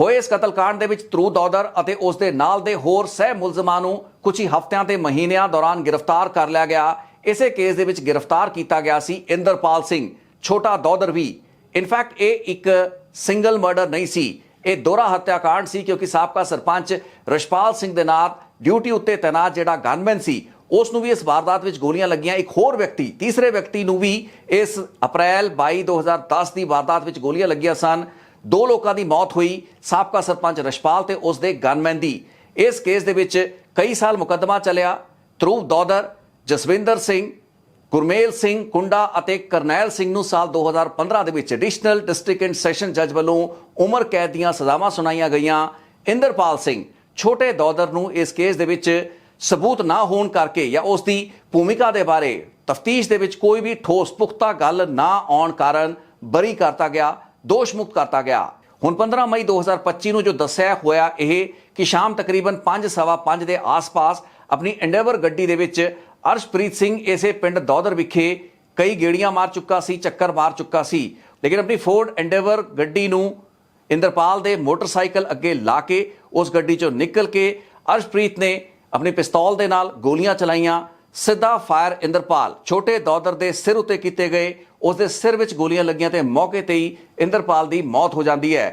ਹੋਏ ਇਸ ਕਤਲकांड ਦੇ ਵਿੱਚ ਤਰੂ ਦੌਦਰ ਅਤੇ ਉਸ ਦੇ ਨਾਲ ਦੇ ਹੋਰ ਸਹਿ ਮੁਲਜ਼ਮਾਂ ਨੂੰ ਕੁਝ ਹੀ ਹਫ਼ਤਿਆਂ ਤੇ ਮਹੀਨਿਆਂ ਦੌਰਾਨ ਗ੍ਰਿਫਤਾਰ ਕਰ ਲਿਆ ਗਿਆ। ਇਸੇ ਕੇਸ ਦੇ ਵਿੱਚ ਗ੍ਰਿਫਤਾਰ ਕੀਤਾ ਗਿਆ ਸੀ ਇੰਦਰਪਾਲ ਸਿੰਘ। ਛੋਟਾ ਦੌਦਰ ਵੀ। ਇਨਫੈਕਟ ਇਹ ਇੱਕ ਸਿੰਗਲ ਮਰਡਰ ਨਹੀਂ ਸੀ। ਇਹ ਦੋਹਰਾ ਹੱਤਿਆਕਾਂਡ ਸੀ ਕਿਉਂਕਿ ਸਾਬਕਾ ਸਰਪੰਚ ਰਸ਼ਪਾਲ ਸਿੰਘ ਦੇ ਨਾਲ ਡਿਊਟੀ ਉੱਤੇ ਤੈਨਾਤ ਜਿਹੜਾ ਗਨਮੈਨ ਸੀ, ਉਸ ਨੂੰ ਵੀ ਇਸ ਵਾਰਦਾਤ ਵਿੱਚ ਗੋਲੀਆਂ ਲੱਗੀਆਂ। ਇੱਕ ਹੋਰ ਵਿਅਕਤੀ, ਤੀਸਰੇ ਵਿਅਕਤੀ ਨੂੰ ਵੀ ਇਸ ਅਪ੍ਰੈਲ 22 2010 ਦੀ ਵਾਰਦਾਤ ਵਿੱਚ ਗੋਲੀਆਂ ਲੱਗੀਆਂ ਸਨ। ਦੋ ਲੋਕਾਂ ਦੀ ਮੌਤ ਹੋਈ, ਸਾਬਕਾ ਸਰਪੰਚ ਰਸ਼ਪਾਲ ਤੇ ਉਸ ਦੇ ਗਨਮੈਨ ਦੀ। ਇਸ ਕੇਸ ਦੇ ਵਿੱਚ ਕਈ ਸਾਲ ਮੁਕੱਦਮਾ ਚੱਲਿਆ ਧਰੂਵ ਦੌਦਰ, ਜਸਵਿੰਦਰ ਸਿੰਘ, ਗੁਰਮੇਲ ਸਿੰਘ ਕੁੰਡਾ ਅਤੇ ਕਰਨੈਲ ਸਿੰਘ ਨੂੰ ਸਾਲ 2015 ਦੇ ਵਿੱਚ ਐਡੀਸ਼ਨਲ ਡਿਸਟ੍ਰਿਕਟ ਐਂਡ ਸੈਸ਼ਨ ਜੱਜ ਵੱਲੋਂ ਉਮਰ ਕੈਦ ਦੀਆਂ ਸਜ਼ਾਵਾਂ ਸੁਣਾਈਆਂ ਗਈਆਂ। ਇੰਦਰਪਾਲ ਸਿੰਘ ਛੋਟੇ ਦੌਦਰ ਨੂੰ ਇਸ ਕੇਸ ਦੇ ਵਿੱਚ ਸਬੂਤ ਨਾ ਹੋਣ ਕਰਕੇ ਜਾਂ ਉਸ ਦੀ ਭੂਮਿਕਾ ਦੇ ਬਾਰੇ ਤਫਤੀਸ਼ ਦੇ ਵਿੱਚ ਕੋਈ ਵੀ ਠੋਸ ਪੁਖਤਾ ਗੱਲ ਨਾ ਆਉਣ ਕਾਰਨ ਬਰੀ ਕਰਤਾ ਗਿਆ। ਦੋਸ਼ ਮੁਕਤ ਕਰਤਾ ਗਿਆ। ਹੁਣ 15 ਮਈ 2025 ਨੂੰ ਜੋ ਦੱਸਿਆ ਹੋਇਆ ਇਹ ਕਿ ਸ਼ਾਮ ਤਕਰੀਬਨ 5:15 ਦੇ ਆਸ-ਪਾਸ ਆਪਣੀ ਐਂਡੇਵਰ ਗੱਡੀ ਦੇ ਵਿੱਚ ਅਰਸ਼ਪ੍ਰੀਤ ਸਿੰਘ ਇਸੇ ਪਿੰਡ ਦੌਦਰ ਵਿਖੇ ਕਈ ਗੇੜੀਆਂ ਮਾਰ ਚੁੱਕਾ ਸੀ, ਚੱਕਰ ਮਾਰ ਚੁੱਕਾ ਸੀ। ਲੇਕਿਨ ਆਪਣੀ ਫੋਰਡ ਐਂਡੇਵਰ ਗੱਡੀ ਨੂੰ ਇੰਦਰਪਾਲ ਦੇ ਮੋਟਰਸਾਈਕਲ ਅੱਗੇ ਲਾ ਕੇ ਉਸ ਗੱਡੀ ਚੋਂ ਨਿਕਲ ਕੇ ਅਰਸ਼ਪ੍ਰੀਤ ਨੇ ਆਪਣੀ ਪਿਸਤੌਲ ਦੇ ਨਾਲ ਗੋਲੀਆਂ ਚਲਾਈਆਂ। ਸਿੱਧਾ ਫਾਇਰ ਇੰਦਰਪਾਲ, ਛੋਟੇ ਦੌਦਰ ਦੇ ਸਿਰ ਉਤੇ ਕੀਤੇ ਗਏ ਉਸ ਦੇ ਸਿਰ ਵਿੱਚ ਗੋਲੀਆਂ ਲੱਗੀਆਂ ਤੇ ਮੌਕੇ ਤੇ ਹੀ ਇੰਦਰਪਾਲ ਦੀ ਮੌਤ ਹੋ ਜਾਂਦੀ ਹੈ।